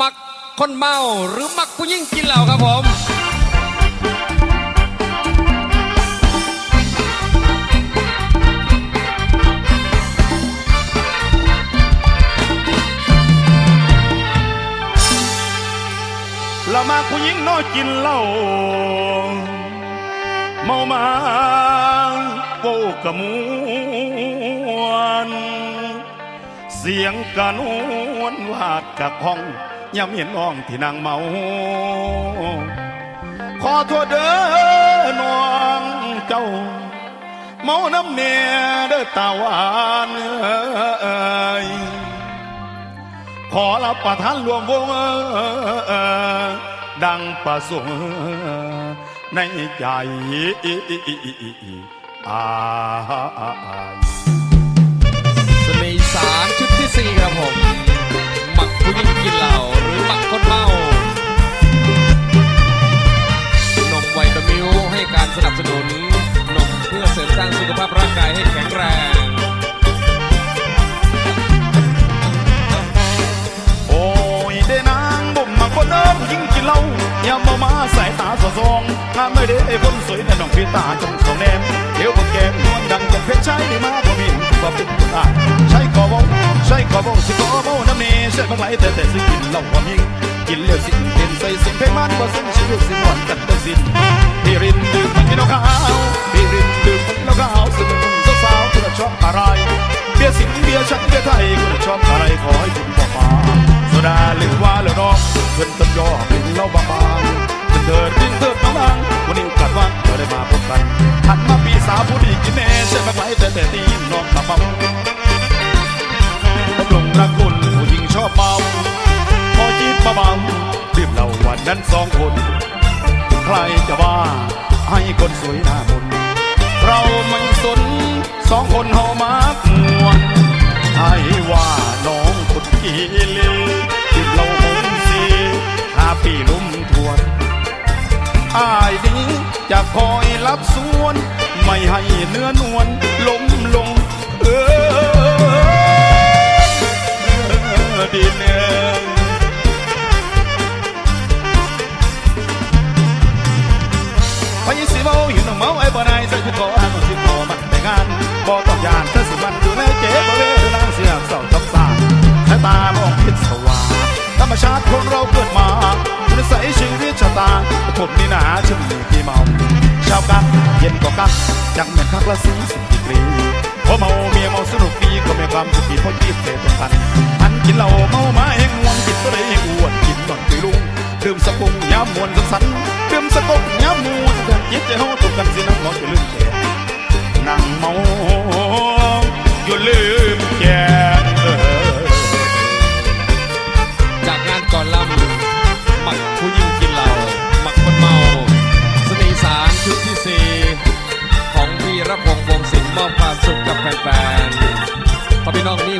มักคนเมาหรือมักผู้ยิ่งกินเหล้าครับผมเรามาผู้หญิงน้อยกินเหล้าเมามาโวกะมวนเสียงกะนวนวาดจากห้อง ยามเห็นน้องที่นางเมา ขอโทษเด้อน้องเจ้า เมาน้ำเมียเด้อตาหวานเอ้ยขอรับประทานรวมวงดังประสงค์ในใจอายสเนห์สารชุดที่สี่ครับผม การสนับสนุนนมเพื่อเสริมสร้างสุขภาพร่างกายให้แข็งแรงโอ้ยเดนางบ่มมาคนเดิมยิ่งกินเหล้ายามามาสายตาสอดส่องงามไม่ได้ไอ้คนสวยแต่น้องพี่ตาจงสองแนมเดี๋ยวพวกแกมนวลดังจากเพชรใช้ได้มาพอมีว่าเป็นคนอะใช่ก็บ่ใช่ก็บ่สิก็บ่น้ำเนใช่บางไหลแต่แต่สิกินเหล้าว่ามีกิน นั้นสองคน ใครจะว่าให้คนสวยหน้ามนเราไม่สนสองคนเฮามากมวนให้ว่าน้องคนกีเลที่เราหงสีหาปีลุ่มทวนอายนี้จะคอยรับส่วน ไม่ให้เนื้อนวลล้มลง เออดีเนื้อ พยสิเมาหิวน้องเมาไอ้บ่นายใส่ชุดขออ่านสิขอมันแต่งานบ่ต้องยานถ้าสิมันดูแลเจ๊บ่เวลาเสียเศร้าจับสาสายตามองพิศวาธรรมชาติคนเราเกิดมาคุณใส่ชีวิตชะตาผมนี่หนาชึมกี่เมาชาวกันเย็นก็กักจังแม่คักละสีสิบดีกรีพอเมาเมียเมาสนุกดีก็มีความสุขดีเพราะจีบเตะตรงกันอันกินเหล้าเมามาเองมวนกินตัวใดเองอ้วนกินก่อนไปลุงดื่มสกุงยามมวนสันสันดื่มสกุงยามวนสุนสินัง ชุดที่ 4 ของพี่รับษ์วงศิลป์มอบความสุขกับแฟนๆพี่น้อง